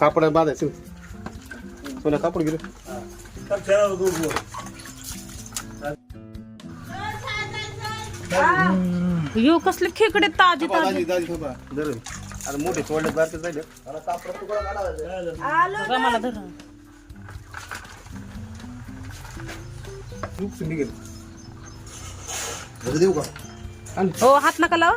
कापड बांधायचं सोन्या कापड गेलं यो कसले खेकडे ताजे ताजे. मोठे तोडले बारके झाले आलो बघा मला धरा. खूप निघेल बघू देऊ का? हो हात नका लावा.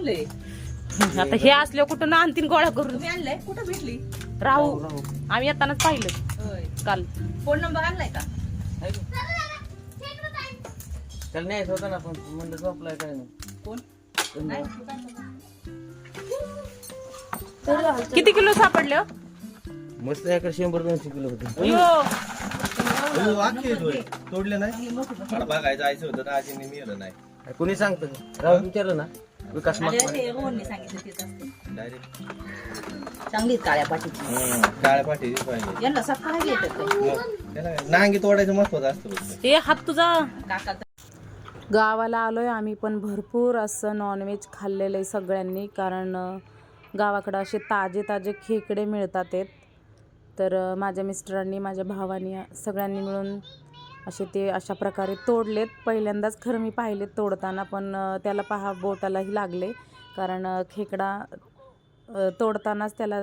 आणले. आता हे असले कुठं आणतीन गोळा करून? तुम्ही आणलंय? कुठं भेटली? राहू. आम्ही येतानाच पाहिलं. होय. काल. फोन नंबर आणलाय का? त्याला न्यायचं होतं ना पण म्हणलं झोपलाय काय नाही. कोण? नाही. तू काय करणार? तरी हालतं. किती किलो सापडले हो? मस्त एका शंभर दोनशे किलो होते. यो तोडले नाही. मला बघायचं जायचं होतं ना आजी मी मिळलं नाही. कोणी सांगतं? राहू विचारलं ना. विकास डायरेक्ट चांगली काळ्या पाठीची काळ्या पाठीची पाहिजे. यांना सकाळ येतात काय मग त्याला काय, नांगी तोडायचं महत्वाचं असतं फक्त. हे हात तुझा. काका गावाला आलो आहे आम्ही पण भरपूर असं नॉनव्हेज खाल्लेलं आहे सगळ्यांनी कारण अं, गावाकडं असे ताजे ताजे खेकडे मिळतात आहेत. तर अं, माझ्या मिस्टरांनी माझ्या भावानी सगळ्यांनी मिळून असे ते अशा प्रकारे तोडलेत. पहिल्यांदाच खरं मी पाहिलेत तोडताना पण त्याला पहा बोटालाही लागले. कारण खेकडा तोडतानाच त्याला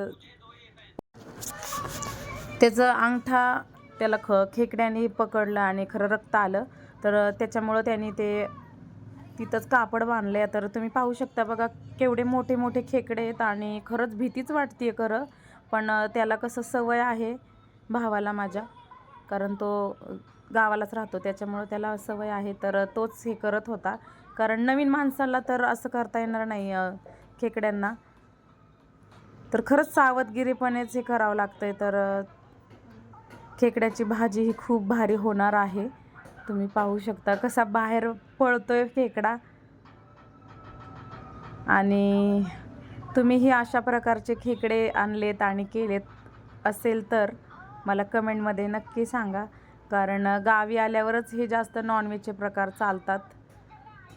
त्याचं अंगठा त्याला ख खेकड्याने पकडलं आणि खरं रक्त आलं. तर त्याच्यामुळं त्यांनी ते तिथंच कापड बांधले तर तुम्ही पाहू शकता बघा केवढे मोठे मोठे खेकडे आहेत आणि खरंच भीतीच वाटते खरं. पण त्याला कसं सवय आहे भावाला माझ्या. कारण तो गावालाच राहतो. त्याच्यामुळं त्याला सवय आहे. तर तोच हे करत होता. कारण नवीन माणसाला तर असं करता येणार नाही खेकड्यांना. तर खरंच सावधगिरीपणेच हे करावं लागतं आहे तर खेकड्याची भाजी ही खूप भारी होणार आहे. तुम्ही पाहू शकता कसा बाहेर पळतोय खेकडा. आणि तुम्हीही अशा प्रकारचे खेकडे आणलेत आणि केलेत असेल तर मला कमेंटमध्ये नक्की सांगा. कारण गावी आल्यावरच हे जास्त नॉनव्हेजचे प्रकार चालतात.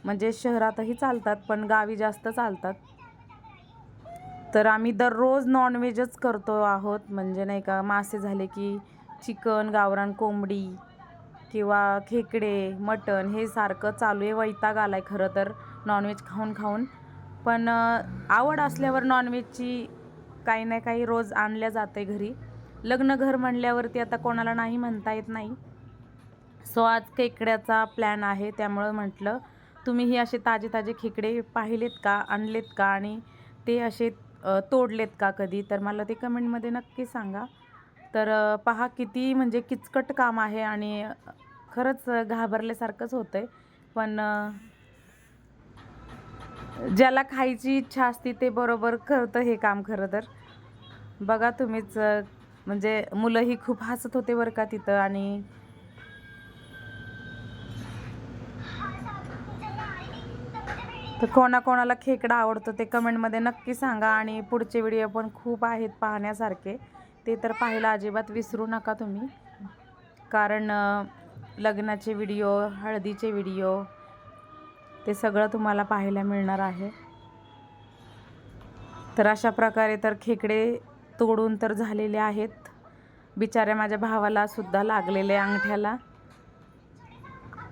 म्हणजे शहरातही चालतात पण गावी जास्त चालतात. तर आम्ही दररोज नॉनव्हेजच करतो आहोत. म्हणजे नाही का मासे झाले की चिकन गावरान कोंबडी किंवा खेकडे मटण हे सारखं चालू आहे. वैताग आला आहे खरं तर नॉनव्हेज खाऊन खाऊन. पण आवड असल्यावर नॉनव्हेजची काही ना काही रोज आणल्या जाते घरी. लग्न घर म्हणल्यावरती आता कोणाला नाही म्हणता येत नाही. सो आज खेकड्याचा प्लॅन आहे. त्यामुळं म्हटलं तुम्हीही असे ताजे ताजे खेकडे पाहिलेत का आणलेत का? आणि ते असे तोडलेत का कधी? तर मला ते कमेंटमध्ये नक्की सांगा. तर पहा किती म्हणजे किचकट काम आहे आणि खरंच घाबरल्यासारखंच होतं आहे पण ज्याला खायची इच्छा असते ते बरोबर करतं हे काम खरं तर. बघा तुम्हीच म्हणजे मुलंही खूप हसत होते बरं का तिथं आणि तर कोणाकोणाला खेकडा आवडतो ते कमेंटमध्ये नक्की सांगा आणि पुढचे व्हिडिओ पण खूप आहेत पाहण्यासारखे. ते तर पाहायला अजिबात विसरू नका तुम्ही. कारण लग्नाचे व्हिडिओ हळदीचे व्हिडिओ ते सगळं तुम्हाला पाहायला मिळणार आहे. तर अशा प्रकारे तर खेकडे तोडून तर झालेले आहेत. बिचाऱ्या माझ्या भावाला सुद्धा लागलेले अंगठ्याला.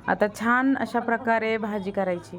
आता छान अशा प्रकारे भाजी करायची.